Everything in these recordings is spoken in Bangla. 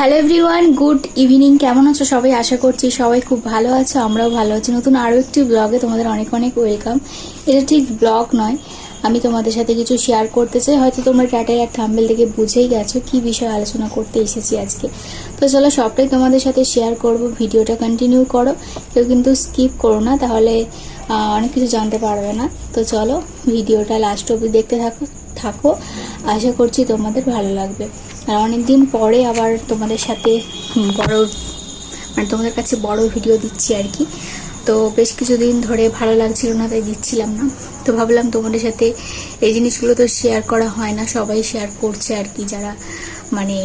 হ্যালো এভরিওয়ান গুড ইভিনিং কেমন আছো সবাই? আশা করছি সবাই খুব ভালো আছো, আমরাও ভালো আছি। নতুন আরও একটি ব্লগে তোমাদের অনেক অনেক ওয়েলকাম এটা ঠিক ব্লগ নয়, আমি তোমাদের সাথে কিছু শেয়ার করতে চাই। হয়তো তোমরা টাটাই আর থাম্বেল থেকে বুঝেই গেছো কি বিষয়ে আলোচনা করতে এসেছি আজকে। তো চলো সবটাই তোমাদের সাথে শেয়ার করব, ভিডিওটা কন্টিনিউ করো। কেউ কিন্তু স্কিপ করো না, তাহলে অনেক কিছু জানতে পারবে না। তো চলো, ভিডিওটা লাস্ট অবধি দেখতে থাকো থাকো। আশা করছি তোমাদের ভালো লাগবে। আর অনেকদিন পরে আবার তোমাদের সাথে বড় মানে তোমাদের কাছে বড় ভিডিও দিচ্ছি আর কি। তো বেশ কিছুদিন ধরে ভালো লাগছিল না, তাই দিচ্ছিলাম না। তো ভাবলাম তোমাদের সাথে এই জিনিসগুলো তো শেয়ার করা হয় না, সবাই শেয়ার করছে আর কি, যারা মানে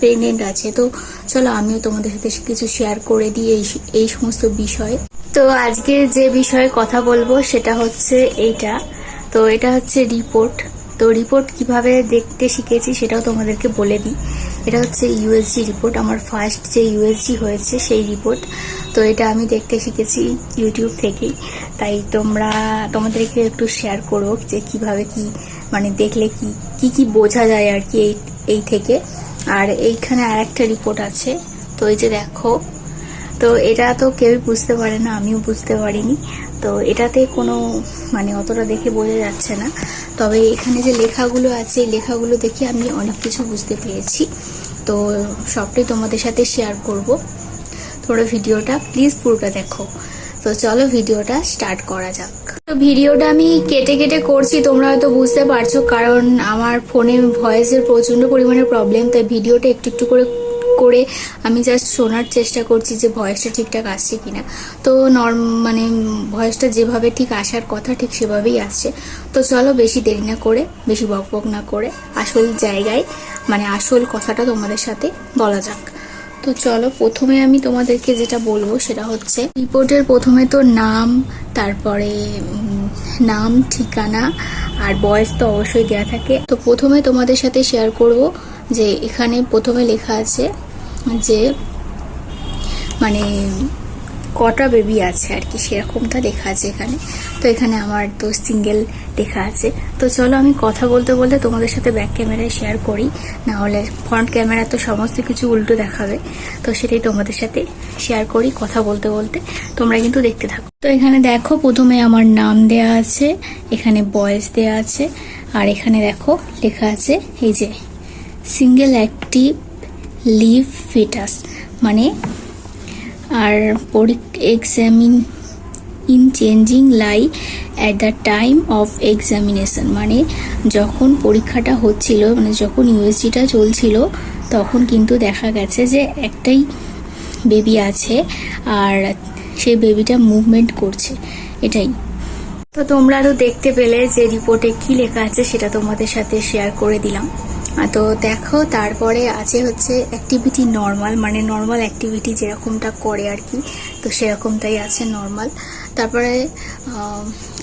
প্রেগনেন্ট আছে। তো চলো আমিও তোমাদের সাথে কিছু শেয়ার করে দিই এই এই সমস্ত বিষয়। তো আজকে যে বিষয়ে কথা বলব সেটা হচ্ছে এইটা। তো এটা হচ্ছে রিপোর্ট তো রিপোর্ট কীভাবে দেখতে শিখেছি সেটাও তোমাদেরকে বলে দিই। এটা হচ্ছে ইউএসজি রিপোর্ট আমার ফার্স্ট যে ইউএসজি হয়েছে সেই রিপোর্ট তো এটা আমি দেখতে শিখেছি ইউটিউব থেকেই। তাই তোমরা, তোমাদেরকে একটু শেয়ার করব যে কীভাবে কি মানে দেখলে কি কি কি বোঝা যায় আর কি এই এই থেকে। আর এইখানে আর একটা রিপোর্ট আছে, তো এই যে দেখো, তো এটা তো কেউই বুঝতে পারে না, আমিও বুঝতে পারিনি। তো এটাতে কোনো মানে অতটা দেখে বোঝা যাচ্ছে না। তবে এখানে যে লেখাগুলো আছে, এই লেখাগুলো দেখে আমি অনেক কিছু বুঝতে পেরেছি। তো সবটাই তোমাদের সাথে শেয়ার করব। তোমরা ভিডিওটা প্লিজ পুরোটা দেখো। তো চলো ভিডিওটা স্টার্ট করা যাক। তো ভিডিওটা আমি কেটে কেটে করছি, তোমরা হয়তো বুঝতে পারছ, কারণ আমার ফোনে ভয়েসের প্রচণ্ড পরিমাণে প্রবলেম তাই ভিডিওটা একটু একটু করে করে আমি জাস্ট শোনার চেষ্টা করছি যে ভয়েসটা ঠিকঠাক আসছে কিনা। তো নর্ম মানে ভয়েসটা যেভাবে ঠিক আসার কথা ঠিক সেভাবেই আসছে। তো চলো বেশি দেরি না করে, বেশি বক বক না করে আসল জায়গায় মানে আসল কথাটা তোমাদের সাথে বলা যাক। তো চলো প্রথমে আমি তোমাদেরকে যেটা বলব সেটা হচ্ছে রিপোর্টের প্রথমে তো নাম, তারপরে নাম, ঠিকানা আর বয়স তো অবশ্যই দেওয়া থাকে। তো প্রথমে তোমাদের সাথে শেয়ার করব যে এখানে প্রথমে লেখা আছে যে মানে কটা বেবি আছে আর কি, সেরকমটা লেখা আছে এখানে। তো এখানে আমার তো সিঙ্গেল লেখা আছে। তো চলো আমি কথা বলতে বলতে তোমাদের সাথে ব্যাক ক্যামেরায় শেয়ার করি। না হলে ফ্রন্ট ক্যামেরা তো সমস্ত কিছু উল্টো দেখাবে। তো সেটাই তোমাদের সাথে শেয়ার করি কথা বলতে বলতে। তোমরা কিন্তু দেখতে থাকো। তো এখানে দেখো, প্রথমে আমার নাম দেয়া আছে, এখানে বয়স দেয়া আছে, আর এখানে দেখো লেখা আছে, এই যে সিঙ্গেল অ্যাক্টিভ লিভ ফিটাস মানে আর examine in changing lie at the time of examination মানে যখন পরীক্ষাটা হচ্ছিল মানে যখন ইউএসজিটা চলছিল, তখন কিন্তু দেখা গেছে যে একটাই বেবি আছে আর সেই বেবিটা মুভমেন্ট করছে, এটাই। তো তোমরা তো দেখতে পেলে যে রিপোর্টে কি লেখা আছে সেটা তোমাদের সাথে শেয়ার করে দিলাম। তো দেখো, তারপরে আছে হচ্ছে অ্যাক্টিভিটি নর্মাল মানে নর্মাল অ্যাক্টিভিটি যেরকমটা করে আর কি, তো সেরকমটাই আছে নর্মাল তারপরে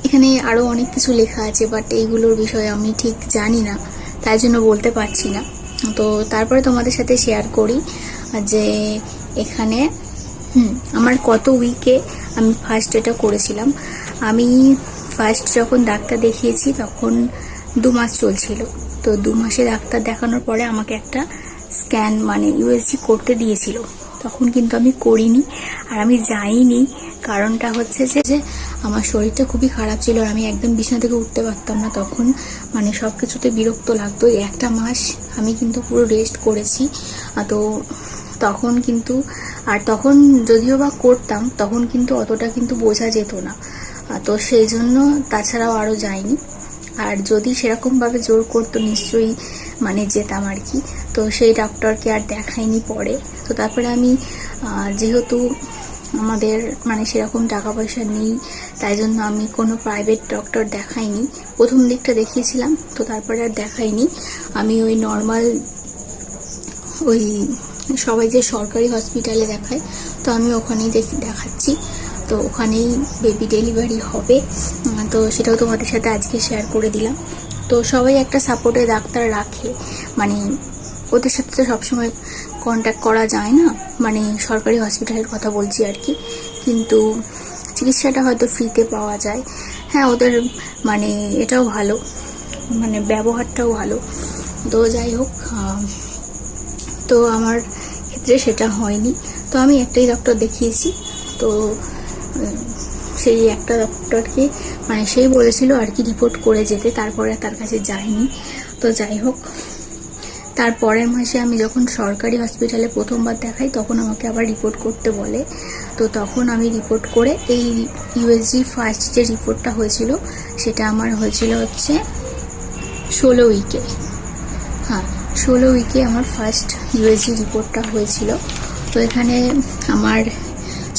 এখানে আরও অনেক কিছু লেখা আছে বাট এইগুলোর বিষয়ে আমি ঠিক জানি না, তাই জন্য বলতে পারছি না। তো তারপরে তোমাদের সাথে শেয়ার করি, যে এখানে, হুম, আমার কত উইকে আমি ফার্স্ট এটা করেছিলাম। আমি ফার্স্ট যখন ডাক্তার দেখিয়েছি, তখন দু মাস চলছিল। তো দু মাসে ডাক্তার দেখানোর পরে আমাকে একটা স্ক্যান মানে ইউএসজি করতে দিয়েছিল। তখন কিন্তু আমি করিনি আর আমি যাইনি। কারণটা হচ্ছে যে যে আমার শরীরটা খুবই খারাপ ছিল আর আমি একদম বিছানা থেকে উঠতে পারতাম না। তখন মানে সব কিছুতে বিরক্ত লাগতো। একটা মাস আমি কিন্তু পুরো রেস্ট করেছি। তো তখন কিন্তু, আর তখন যদিও বা করতাম, তখন কিন্তু অতটা কিন্তু বোঝা যেত না। তো সেই জন্য তাছাড়াও আরও যাইনি। আর যদি সেরকমভাবে জোর করতো, নিশ্চয়ই মানে যেতাম আর কি। তো সেই ডক্টরকে আর দেখাইনি পরে। তো তারপরে আমি যেহেতু আমাদের মানে সেরকম টাকা পয়সা নেই, তাই জন্য আমি কোনো প্রাইভেট ডক্টর দেখাইনি। প্রথম দিকটা দেখিয়েছিলাম, তো তারপরে আর দেখাইনি। আমি ওই নর্মাল ওই সবাই যে সরকারি হসপিটালে দেখায়, তো আমি ওখানেই দেখি, দেখাচ্ছি। তো ওখানেই বেবি ডেলিভারি হবে। তো সেটাও তোমাদের সাথে আজকে শেয়ার করে দিলাম। তো সবাই একটা সাপোর্টে ডাক্তার রাখে। মানে ওদের সাথে তো সবসময় কন্ট্যাক্ট করা যায় না। মানে সরকারি হসপিটালের কথা বলছি আর কি। কিন্তু চিকিৎসাটা হয়তো ফ্রিতে পাওয়া যায়। হ্যাঁ ওদের মানে এটাও ভালো। মানে ব্যবহারটাও ভালো। তো যাই হোক তো আমার ক্ষেত্রে সেটা হয়নি। তো আমি একটাই ডক্টর দেখিয়েছি। তো সেই একটা ডক্টরকে মানে সেই বলেছিল আর কি রিপোর্ট করে যেতে, তারপরে তার কাছে যায়নি। তো যাই হোক তার পরের মাসে আমি যখন সরকারি হসপিটালে প্রথমবার দেখাই, তখন আমাকে আবার রিপোর্ট করতে বলে। তো তখন আমি রিপোর্ট করে এই ইউএসজি ফার্স্ট যে রিপোর্টটা হয়েছিল, সেটা আমার হয়েছিল হচ্ছে ষোলো উইকে হ্যাঁ ষোলো উইকে আমার ফার্স্ট ইউএসজি রিপোর্টটা হয়েছিল। তো এখানে আমার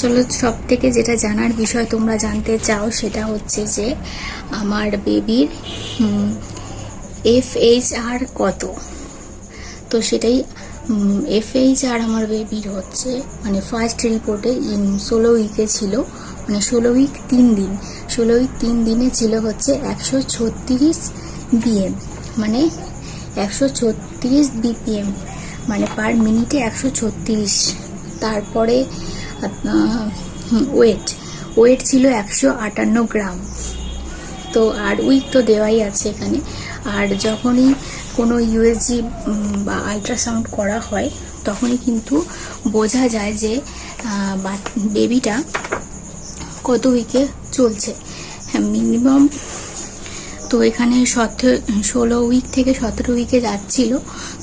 চলো সব থেকে যেটা জানার বিষয় তোমরা জানতে চাও সেটা হচ্ছে যে আমার বেবির এফ এইচ আর কত? তো সেটাই এফ এইচ আর আমার বেবির হচ্ছে মানে ফার্স্ট রিপোর্টে ষোলো উইকে ছিল মানে ষোলো উইক তিন দিন, ষোলো উইক তিন দিনে ছিল হচ্ছে একশো ছত্রিশ বিএম মানে একশো ছত্রিশ বিপিএম মানে পার মিনিটে একশো ছত্রিশ। তারপরে ওয়েট ওয়েট ছিল একশো আটান্ন গ্রাম। তো আর উইক তো দেওয়াই আছে এখানে। আর যখনই কোনো ইউএসজি বা আলট্রাসাউন্ড করা হয়, তখনই কিন্তু বোঝা যায় যে বেবিটা কত উইকে চলছে। হ্যাঁ মিনিমাম তো এখানে সতেরো, ষোলো উইক থেকে সতেরো উইকে যাচ্ছিল।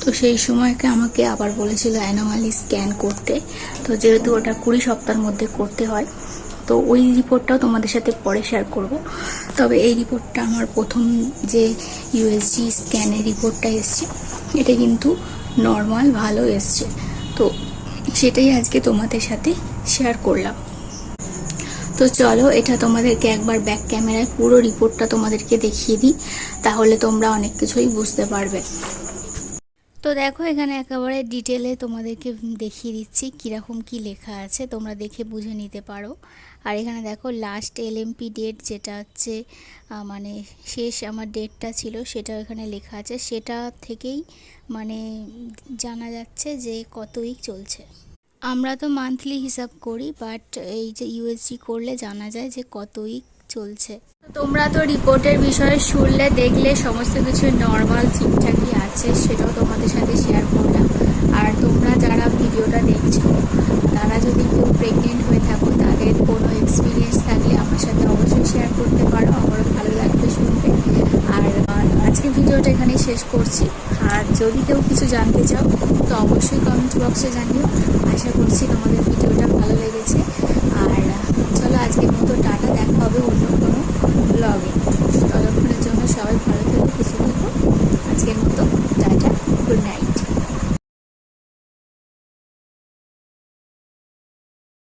তো সেই সময়কে আমাকে আবার বলেছিল অ্যানোমালি স্ক্যান করতে। তো যেহেতু ওটা কুড়ি সপ্তাহের মধ্যে করতে হয়, তো ওই রিপোর্টটাও তোমাদের সাথে পরে শেয়ার করব। তবে এই রিপোর্টটা আমার প্রথম যে ইউএসজি স্ক্যানের রিপোর্টটা এসছে, এটা কিন্তু নর্মাল ভালো এসছে। তো সেটাই আজকে তোমাদের সাথে শেয়ার করলাম। তো চলো, এটা তোমাদেরকে একবার ব্যাক ক্যামেরায় পুরো রিপোর্টটা তোমাদেরকে দেখিয়ে দিই, তাহলে তোমরা অনেক কিছুই বুঝতে পারবে। তো দেখো, এখানে একেবারে ডিটেলে তোমাদেরকে দেখিয়ে দিচ্ছি কীরকম কি লেখা আছে, তোমরা দেখে বুঝে নিতে পারো। আর এখানে দেখো লাস্ট এলএমপি ডেট যেটা হচ্ছে মানে শেষ আমার ডেটটা ছিল সেটা এখানে লেখা আছে। সেটা থেকেই মানে জানা যাচ্ছে যে কত উইক চলছে। আমরা তো মান্থলি হিসাব করি বাট এই যে ইউএসজি করলে জানা যায় যে কত উইক চলছে। তোমরা তো রিপোর্টের বিষয়ে শুনলে, দেখলে সমস্ত কিছু নর্মাল ঠিকঠাকই আছে, সেটাও তোমাদের সাথে শেয়ার করলাম। আর তোমরা যারা ভিডিওটা দেখছ, তারা যদি কেউ প্রেগনেন্ট হয়ে থাকো, তাদের কোনো এক্সপিরিয়েন্স থাকলে আমার সাথে অবশ্যই শেয়ার করতে পারো, আমারও ভালো লাগবে শুনতে। আর আজকে ভিডিওটা এখানেই শেষ করছি। যদি কেউ কিছু জানতে চাও, তো অবশ্যই কমেন্ট বক্সে জানিও। আশা করছি তোমাদের ভিডিওটা ভালো